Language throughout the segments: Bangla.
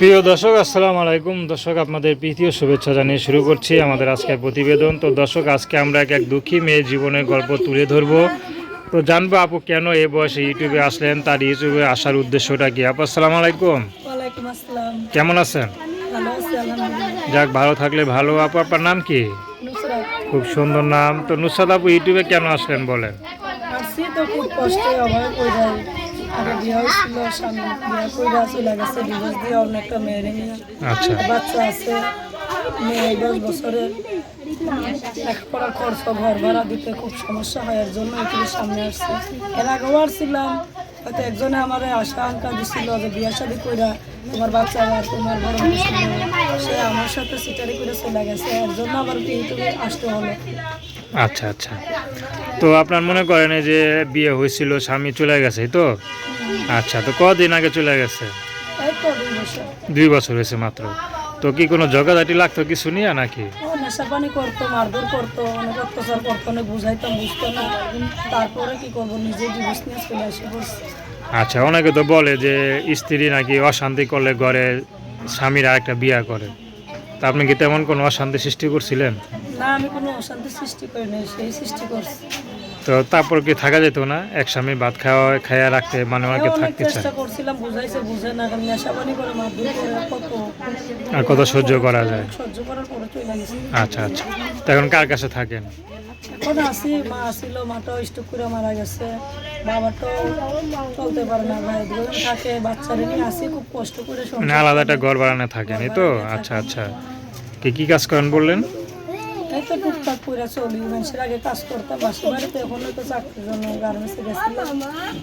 প্রিয় দর্শক আসসালামু আলাইকুম। দর্শক আপনাদের প্রীতীয় শুভেচ্ছা জানিয়ে শুরু করছি আমাদের আজকের প্রতিবেদন। তো দর্শক আজকে আমরা এক এক দুঃখী মেয়ের জীবনের গল্প তুলে ধরবো। তো জানব আপু কেন এ বয়সে ইউটিউবে আসলেন? তার ইউটিউবে আসার উদ্দেশ্যটা কি? আপু আসসালামু আলাইকুম। কেমন আছেন? যাক ভালো থাকলে ভালো। আপু আপনার নাম কি? খুব সুন্দর নাম। তো নুসাদ আপু ইউটিউবে কেন আসলেন বলেন? তো খুব কষ্টে আগে বিয়ে হয়েছিল স্বামী বিয়ে করে চলে গেছে ডিভোর্স দিয়ে অন্য একটা মেয়ের নিয়ে আচ্ছা। বাচ্চা আছে মেয়ে দশ বছরের লেখাপড়ার খরচ ঘর ভাড়া দিতে খুব সমস্যা হয় এর জন্য এখানে সামনে আসছে। এর আগেও আসছিলাম হয়তো একজনে আমার আশা আঙ্কা দিছিল যে বিয়ে শাদি কইরা তোমার বাচ্চা আর তোমার বড় সে আমার সাথে সিটারি করে চলে গেছে এর জন্য আমার ইউটিউবে আসতে হলো। আচ্ছা আচ্ছা। তো আপনার মনে করেন এই যে বিয়ে হয়েছিল স্বামী চলে গেছে তো? আচ্ছা তো কদিন আগে চলে গেছে? দুই বছর। হয়েছে মাত্র। তো কি কোনো জগাজাটি লাগতো কিছু নিয়ে নাকি? করতো মারধর করতো অনেক অত্যাচার করতো অনেক বুঝাইতাম বুঝতো না। তারপরে কি করব? নিজে ডিভোর্স নিয়ে চলে আসে আচ্ছা অনেকে তো বলে যে স্ত্রী নাকি অশান্তি করলে ঘরে স্বামীর আরেকটা বিয়া করে। তা আপনি কি তেমন কোনো অশান্তি সৃষ্টি করছিলেন? না, আমি কোনো অশান্তি সৃষ্টি করিনি সেই সৃষ্টি করছি। তো তারপর কি থাকা যেত না? এক স্বামী ভাত খাওয়া খাইয়া রাখতে মানে অনেকে অনেক থাকতে চায়। আর কত সহ্য করা যায়? আচ্ছা আচ্ছা। তো এখন কার কাছে থাকেন? এখন আসি মা আসিল মাটাও স্টক করে মারা গেছে। বাবাটাও চলতে পারে না ভাই। থাকে বাচ্চারা নিয়ে আসি খুব কষ্ট করে মানে আলাদা একটা ঘর বানানো থাকেন এই তো? আচ্ছা আচ্ছা। কি কি কাজ করেন বললেন? তো টুকটাক করে চলি। মানুষের আগে কাজ করতাম বাসা বাড়িতে এখন তো চাকরির জন্য গার্মেন্টসে গেছিলাম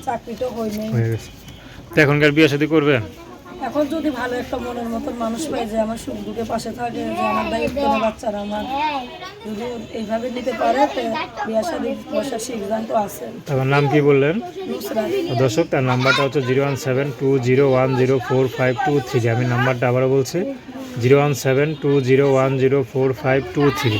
চাকরিটা হয় নাই। গেছে। তো এখনকার বিয়ে শাদী করবেন? এখন যদি ভালো একটা মনের মতন মানুষ পাই যে আমার সুখ দুঃখে পাশে থাকে যে আমার দায়িত্ব বাচ্চারা আমার। যদি এইভাবে নিতে পারে বিয়া শাদী বসার সিদ্ধান্ত আছে। তোমার নাম কি বললেন? দর্শক তার নাম্বারটা হচ্ছে zero one seven two zero one zero four five two three. আমি নাম্বারটা আবারও বলছি zero one seven two zero one zero four five two three.